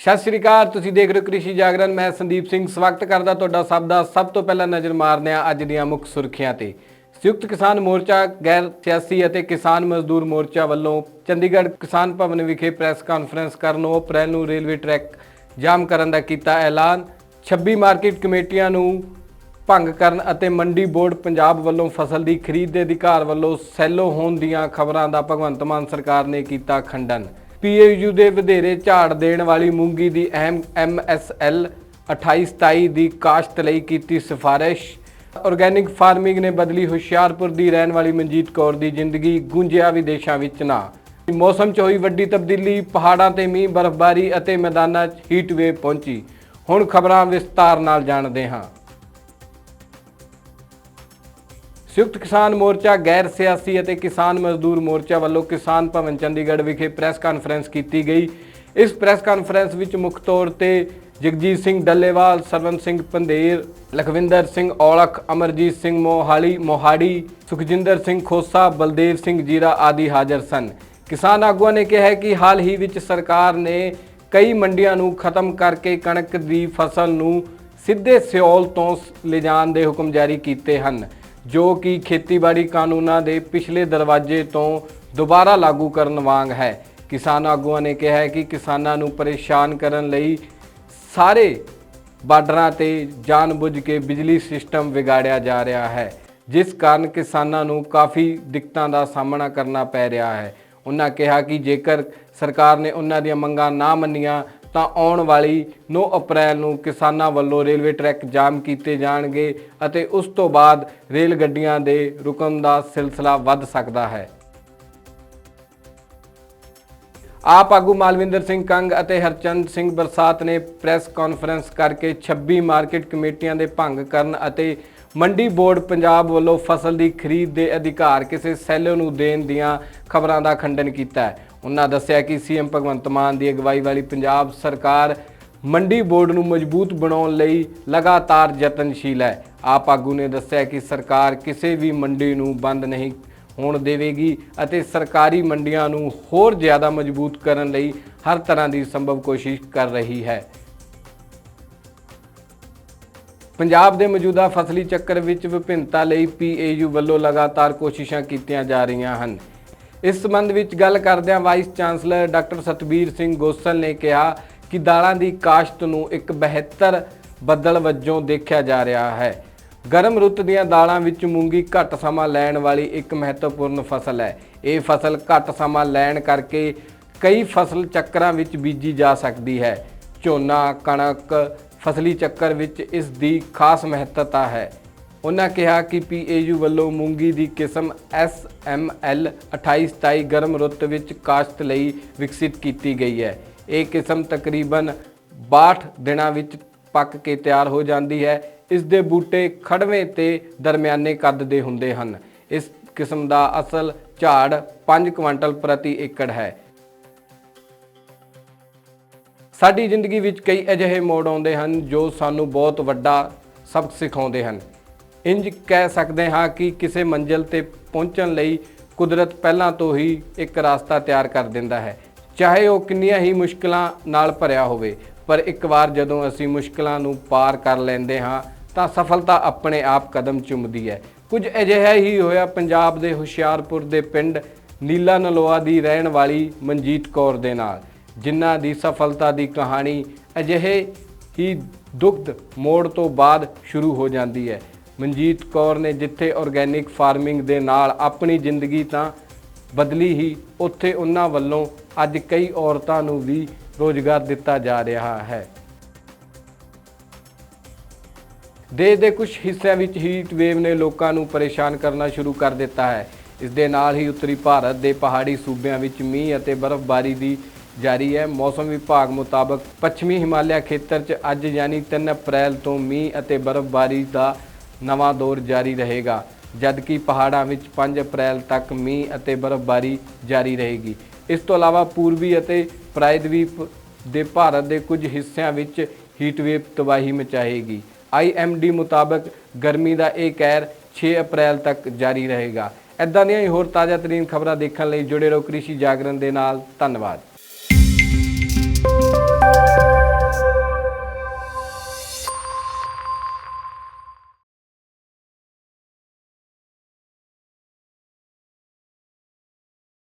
ਸਤਿ ਸ਼੍ਰੀ ਅਕਾਲ, ਤੁਸੀਂ ਦੇਖ ਰਹੇ ਹੋ ਕ੍ਰਿਸ਼ੀ ਜਾਗਰਣ। ਮੈਂ ਸੰਦੀਪ ਸਿੰਘ, ਸਵਾਗਤ ਕਰਦਾ ਤੁਹਾਡਾ ਸਭ ਦਾ। ਸਭ ਤੋਂ ਪਹਿਲਾਂ ਨਜ਼ਰ ਮਾਰਦੇ ਹਾਂ ਅੱਜ ਦੀਆਂ ਮੁੱਖ ਸੁਰਖੀਆਂ ਤੇ। ਸੰਯੁਕਤ ਕਿਸਾਨ ਮੋਰਚਾ, ਗੈਰ ਸਿਆਸੀ ਅਤੇ ਕਿਸਾਨ ਮਜ਼ਦੂਰ ਮੋਰਚਾ ਵੱਲੋਂ ਚੰਡੀਗੜ੍ਹ ਕਿਸਾਨ ਭਵਨ ਵਿਖੇ ਪ੍ਰੈਸ ਕਾਨਫਰੰਸ ਕਰਨ 9 ਅਪ੍ਰੈਲ ਨੂੰ ਰੇਲਵੇ ਟਰੈਕ ਜਾਮ ਕਰਨ ਦਾ ਕੀਤਾ ਐਲਾਨ। 26 ਮਾਰਕੀਟ ਕਮੇਟੀਆਂ ਨੂੰ ਭੰਗ ਕਰਨ ਅਤੇ ਮੰਡੀ ਬੋਰਡ ਪੰਜਾਬ ਵੱਲੋਂ ਫਸਲ ਦੀ ਖਰੀਦ ਦੇ ਅਧਿਕਾਰ ਵੱਲੋਂ ਸੈਲੋ ਹੋਣ ਦੀਆਂ ਖਬਰਾਂ ਦਾ ਭਗਵੰਤ ਮਾਨ ਸਰਕਾਰ ਨੇ ਕੀਤਾ ਖੰਡਨ। ਪੀਏਯੂ ਦੇ ਵਧੇਰੇ ਝਾੜ ਦੇਣ ਵਾਲੀ ਮੂੰਗੀ ਦੀ ਅਹਿਮ ਐਮਐਸਐਲ 2827 ਦੀ ਕਾਸ਼ਤ ਲਈ ਕੀਤੀ ਸਿਫਾਰਿਸ਼। ਆਰਗੈਨਿਕ ਫਾਰਮਿੰਗ ਨੇ ਬਦਲੀ ਹੁਸ਼ਿਆਰਪੁਰ ਦੀ ਰਹਿਣ ਵਾਲੀ ਮਨਜੀਤ ਕੌਰ ਦੀ ਜ਼ਿੰਦਗੀ, ਗੂੰਜਿਆ ਵਿਦੇਸ਼ਾਂ ਵਿੱਚ ਨਾ। ਮੌਸਮ 'ਚ ਹੋਈ ਵੱਡੀ ਤਬਦੀਲੀ, ਪਹਾੜਾਂ ਤੇ ਮੀਂਹ, ਬਰਫ਼ਬਾਰੀ ਅਤੇ ਮੈਦਾਨਾਂ 'ਚ ਹੀਟ ਵੇਵ ਪਹੁੰਚੀ। ਹੁਣ ਖਬਰਾਂ ਵਿਸਤਾਰ ਨਾਲ ਜਾਣਦੇ ਹਾਂ। ਸੰਯੁਕਤ ਕਿਸਾਨ ਮੋਰਚਾ, ਗੈਰ ਸਿਆਸੀ ਅਤੇ ਕਿਸਾਨ ਮਜ਼ਦੂਰ ਮੋਰਚਾ ਵੱਲੋਂ ਕਿਸਾਨ ਭਵਨ ਚੰਡੀਗੜ੍ਹ ਵਿਖੇ ਪ੍ਰੈਸ ਕਾਨਫਰੰਸ ਕੀਤੀ ਗਈ। ਇਸ ਪ੍ਰੈਸ ਕਾਨਫਰੰਸ ਵਿੱਚ ਮੁੱਖ ਤੌਰ ਤੇ ਜਗਜੀਤ ਸਿੰਘ ਡੱਲੇਵਾਲ, ਸਰਵਨ ਸਿੰਘ ਪੰਦੇਰ ਲਖਵਿੰਦਰ ਸਿੰਘ ਔਲਖ, ਅਮਰਜੀਤ ਸਿੰਘ ਮੋਹਾਲੀ, ਮੋਹਾੜੀ, ਸੁਖਜਿੰਦਰ ਸਿੰਘ ਖੋਸਾ, ਬਲਦੇਵ ਸਿੰਘ ਜੀਰਾ ਆਦਿ ਹਾਜ਼ਰ ਸਨ। ਕਿਸਾਨ ਆਗੂਆਂ ਨੇ ਕਿਹਾ ਕਿ ਹਾਲ ਹੀ ਵਿੱਚ ਸਰਕਾਰ ਨੇ ਕਈ ਮੰਡੀਆਂ ਨੂੰ ਖਤਮ ਕਰਕੇ ਕਣਕ ਦੀ ਫਸਲ ਨੂੰ ਸਿੱਧੇ ਸਿਓਲ ਤੋਂ ਲਿਜਾਣ ਦੇ ਹੁਕਮ ਜਾਰੀ ਕੀਤੇ ਹਨ। ਜੋ ਕਿ ਖੇਤੀਬਾੜੀ ਕਾਨੂੰਨਾਂ ਦੇ ਪਿਛਲੇ ਦਰਵਾਜ਼ੇ ਤੋਂ ਦੁਬਾਰਾ ਲਾਗੂ ਕਰਨ ਵਾਂਗ ਹੈ। ਕਿਸਾਨ ਆਗੂਆਂ ਨੇ ਕਿਹਾ ਹੈ ਕਿ ਕਿਸਾਨਾਂ ਨੂੰ ਪਰੇਸ਼ਾਨ ਕਰਨ ਲਈ ਸਾਰੇ ਬਾਰਡਰਾਂ ਤੇ ਜਾਣਬੁੱਝ ਕੇ ਬਿਜਲੀ ਸਿਸਟਮ ਵਿਗਾੜਿਆ ਜਾ ਰਿਹਾ ਹੈ, ਜਿਸ ਕਾਰਨ ਕਿਸਾਨਾਂ ਨੂੰ ਕਾਫੀ ਦਿੱਕਤਾਂ ਦਾ ਸਾਹਮਣਾ ਕਰਨਾ ਪੈ ਰਿਹਾ ਹੈ। ਉਹਨਾਂ ਕਿਹਾ ਕਿ ਜੇਕਰ ਸਰਕਾਰ ਨੇ ਉਹਨਾਂ ਦੀਆਂ ਮੰਗਾਂ ਨਾ ਮੰਨੀਆਂ ਤਾਂ ਆਉਣ ਵਾਲੀ 9 ਅਪ੍ਰੈਲ ਨੂੰ ਕਿਸਾਨਾਂ ਵੱਲੋਂ ਰੇਲਵੇ ਟਰੈਕ ਜਾਮ ਕੀਤੇ ਜਾਣਗੇ ਅਤੇ ਉਸ ਤੋਂ ਬਾਅਦ ਰੇਲ ਗੱਡੀਆਂ ਦੇ ਰੁਕਣ ਦਾ ਸਿਲਸਿਲਾ ਵੱਧ ਸਕਦਾ ਹੈ। ਆਪ ਆਗੂ ਮਾਲਵਿੰਦਰ ਸਿੰਘ ਕੰਗ ਅਤੇ ਹਰਚੰਦ ਸਿੰਘ ਬਰਸਾਤ ਨੇ ਪ੍ਰੈਸ ਕਾਨਫਰੰਸ ਕਰਕੇ 26 ਮਾਰਕੀਟ ਕਮੇਟੀਆਂ ਦੇ ਭੰਗ ਕਰਨ ਅਤੇ ਮੰਡੀ ਬੋਰਡ ਪੰਜਾਬ ਵੱਲੋਂ ਫਸਲ ਦੀ ਖਰੀਦ ਦੇ ਅਧਿਕਾਰ ਕਿਸੇ ਸੈਲੋ ਨੂੰ ਦੇਣ ਦੀਆਂ ਖਬਰਾਂ ਦਾ ਖੰਡਨ ਕੀਤਾ ਹੈ। ਉਹਨਾਂ ਦੱਸਿਆ ਕਿ ਸੀਐਮ ਭਗਵੰਤ ਮਾਨ ਦੀ ਅਗਵਾਈ ਵਾਲੀ ਪੰਜਾਬ ਸਰਕਾਰ ਮੰਡੀ ਬੋਰਡ ਨੂੰ ਮਜ਼ਬੂਤ ਬਣਾਉਣ ਲਈ ਲਗਾਤਾਰ ਯਤਨਸ਼ੀਲ ਹੈ। ਆਪ ਆਗੂ ਨੇ ਦੱਸਿਆ ਕਿ ਸਰਕਾਰ ਕਿਸੇ ਵੀ ਮੰਡੀ ਨੂੰ ਬੰਦ ਨਹੀਂ ਹੋਣ ਦੇਵੇਗੀ ਅਤੇ ਸਰਕਾਰੀ ਮੰਡੀਆਂ ਨੂੰ ਹੋਰ ਜ਼ਿਆਦਾ ਮਜ਼ਬੂਤ ਕਰਨ ਲਈ ਹਰ ਤਰ੍ਹਾਂ ਦੀ ਸੰਭਵ ਕੋਸ਼ਿਸ਼ ਕਰ ਰਹੀ ਹੈ। ਪੰਜਾਬ ਦੇ ਮੌਜੂਦਾ ਫਸਲੀ ਚੱਕਰ ਵਿੱਚ ਵਿਭਿੰਨਤਾ ਲਈ ਪੀਏਯੂ ਵੱਲੋਂ ਲਗਾਤਾਰ ਕੋਸ਼ਿਸ਼ਾਂ ਕੀਤੀਆਂ ਜਾ ਰਹੀਆਂ ਹਨ। ਇਸ ਸੰਬੰਧ ਵਿੱਚ ਗੱਲ ਕਰਦਿਆਂ vice chancellor doctor Satbir Singh Gosal ਨੇ ਕਿਹਾ ਕਿ ਦਾਲਾਂ ਦੀ ਕਾਸ਼ਤ ਨੂੰ ਇੱਕ ਬਿਹਤਰ ਬੱਦਲ ਵਜੋਂ ਦੇਖਿਆ ਜਾ ਰਿਹਾ ਹੈ। ਗਰਮ ਰੁੱਤ ਦੀਆਂ ਦਾਲਾਂ ਵਿੱਚ ਮੂੰਗੀ ਘੱਟ ਸਮਾਂ ਲੈਣ ਵਾਲੀ ਇੱਕ ਮਹੱਤਵਪੂਰਨ ਫਸਲ ਹੈ। ਇਹ ਫਸਲ ਘੱਟ ਸਮਾਂ ਲੈਣ ਕਰਕੇ ਕਈ ਫਸਲ ਚੱਕਰਾਂ ਵਿੱਚ ਬੀਜੀ ਜਾ ਸਕਦੀ ਹੈ। ਝੋਨਾ, ਕਣਕ, ਫਸਲੀ ਚੱਕਰ ਵਿੱਚ ਇਸ ਦੀ ਖਾਸ ਮਹੱਤਤਾ ਹੈ। ਉਹਨਾਂ ਕਿਹਾ ਕਿ ਪੀਏਯੂ ਵੱਲੋਂ ਮੂੰਗੀ ਦੀ ਕਿਸਮ SML 2827 ਗਰਮ ਰੁੱਤ ਵਿੱਚ ਕਾਸ਼ਤ ਲਈ ਵਿਕਸਿਤ ਕੀਤੀ ਗਈ ਹੈ। ਇਹ ਕਿਸਮ ਤਕਰੀਬਨ 62 ਦਿਨਾਂ ਵਿੱਚ ਪੱਕ ਕੇ ਤਿਆਰ ਹੋ ਜਾਂਦੀ ਹੈ। ਇਸ ਦੇ ਬੂਟੇ ਖੜਵੇਂ ਤੇ ਦਰਮਿਆਨੇ ਕੱਦ ਦੇ ਹੁੰਦੇ ਹਨ। ਇਸ ਕਿਸਮ ਦਾ ਅਸਲ ਝਾੜ 5 ਕੁਇੰਟਲ ਪ੍ਰਤੀ ਏਕੜ ਹੈ। ਸਾਡੀ ਜ਼ਿੰਦਗੀ ਵਿੱਚ ਕਈ ਅਜਿਹੇ ਮੋੜ ਆਉਂਦੇ ਹਨ ਜੋ ਸਾਨੂੰ ਬਹੁਤ ਵੱਡਾ ਸਬਕ ਸਿਖਾਉਂਦੇ ਹਨ। ਇੰਜ ਕਹਿ ਸਕਦੇ ਹਾਂ ਕਿ ਕਿਸੇ ਮੰਜ਼ਿਲ ਤੇ ਪਹੁੰਚਣ ਲਈ ਕੁਦਰਤ ਪਹਿਲਾਂ ਤੋਂ ਹੀ ਇੱਕ ਰਸਤਾ ਤਿਆਰ ਕਰ ਦਿੰਦਾ ਹੈ। ਚਾਹੇ ਉਹ ਕਿੰਨੀਆਂ ਹੀ ਮੁਸ਼ਕਲਾਂ ਨਾਲ ਭਰਿਆ ਹੋਵੇ, ਪਰ ਇੱਕ ਵਾਰ ਜਦੋਂ ਅਸੀਂ ਮੁਸ਼ਕਲਾਂ ਨੂੰ ਪਾਰ ਕਰ ਲੈਂਦੇ ਹਾਂ, ਤਾਂ ਸਫਲਤਾ ਆਪਣੇ ਆਪ ਕਦਮ ਚੁੰਮਦੀ ਹੈ। ਕੁਝ ਅਜਿਹਾ ਹੀ ਹੋਇਆ ਪੰਜਾਬ ਦੇ ਹੁਸ਼ਿਆਰਪੁਰ ਦੇ ਪਿੰਡ ਨੀਲਾ ਨਲੋਆ ਦੀ ਰਹਿਣ ਵਾਲੀ ਮਨਜੀਤ ਕੌਰ ਦੇ ਨਾਲ, ਜਿਨ੍ਹਾਂ ਦੀ ਸਫਲਤਾ ਦੀ ਕਹਾਣੀ ਅਜਿਹੇ ਹੀ ਦੁਖਦ ਮੋੜ ਤੋਂ ਬਾਅਦ ਸ਼ੁਰੂ ਹੋ ਜਾਂਦੀ ਹੈ। ਮਨਜੀਤ ਕੌਰ ਨੇ ਜਿੱਥੇ ਆਰਗੈਨਿਕ ਫਾਰਮਿੰਗ ਦੇ ਨਾਲ ਆਪਣੀ ਜ਼ਿੰਦਗੀ ਤਾਂ ਬਦਲੀ ਹੀ, ਉੱਥੇ ਉਹਨਾਂ ਵੱਲੋਂ ਅੱਜ ਕਈ ਔਰਤਾਂ ਨੂੰ ਵੀ ਰੋਜ਼ਗਾਰ ਦਿੱਤਾ ਜਾ ਰਿਹਾ ਹੈ। ਦੇਸ਼ ਦੇ ਕੁਝ ਹਿੱਸਿਆਂ ਵਿੱਚ ਹੀਟ ਵੇਵ ਨੇ ਲੋਕਾਂ ਨੂੰ ਪਰੇਸ਼ਾਨ ਕਰਨਾ ਸ਼ੁਰੂ ਕਰ ਦਿੱਤਾ ਹੈ। ਇਸ ਦੇ ਨਾਲ ਹੀ ਉੱਤਰੀ ਭਾਰਤ ਦੇ ਪਹਾੜੀ ਸੂਬਿਆਂ ਵਿੱਚ ਮੀਂਹ ਅਤੇ ਬਰਫ਼ਬਾਰੀ ਦੀ ਜਾਰੀ ਹੈ। ਮੌਸਮ ਵਿਭਾਗ ਮੁਤਾਬਕ ਪੱਛਮੀ ਹਿਮਾਲਿਆ ਖੇਤਰ 'ਚ ਅੱਜ ਯਾਨੀ 3 ਅਪ੍ਰੈਲ ਤੋਂ ਮੀਂਹ ਅਤੇ ਬਰਫ਼ਬਾਰੀ ਦਾ ਨਵਾਂ ਦੌਰ ਜਾਰੀ ਰਹੇਗਾ, ਜਦਕਿ ਪਹਾੜਾਂ ਵਿੱਚ 5 ਅਪ੍ਰੈਲ ਤੱਕ ਮੀਂਹ ਅਤੇ ਬਰਫ਼ਬਾਰੀ ਜਾਰੀ ਰਹੇਗੀ। ਇਸ ਤੋਂ ਇਲਾਵਾ ਪੂਰਬੀ ਅਤੇ ਪ੍ਰਾਇਦਵੀਪ ਦੇ ਭਾਰਤ ਦੇ ਕੁਝ ਹਿੱਸਿਆਂ ਵਿੱਚ ਹੀਟਵੇਵ ਤਬਾਹੀ ਮਚਾਏਗੀ। ਆਈਐਮਡੀ ਮੁਤਾਬਕ ਗਰਮੀ ਦਾ ਇਹ ਕਹਿਰ 6 ਅਪ੍ਰੈਲ ਤੱਕ ਜਾਰੀ ਰਹੇਗਾ। ਇਦਾਂ ਦੀਆਂ ਹੀ ਹੋਰ ਤਾਜ਼ਾ ਤਰੀਨ ਖਬਰਾਂ ਦੇਖਣ ਲਈ ਜੁੜੇ ਰਹੋ ਕ੍ਰਿਸ਼ੀ ਜਾਗਰਣ ਦੇ ਨਾਲ। ਧੰਨਵਾਦ।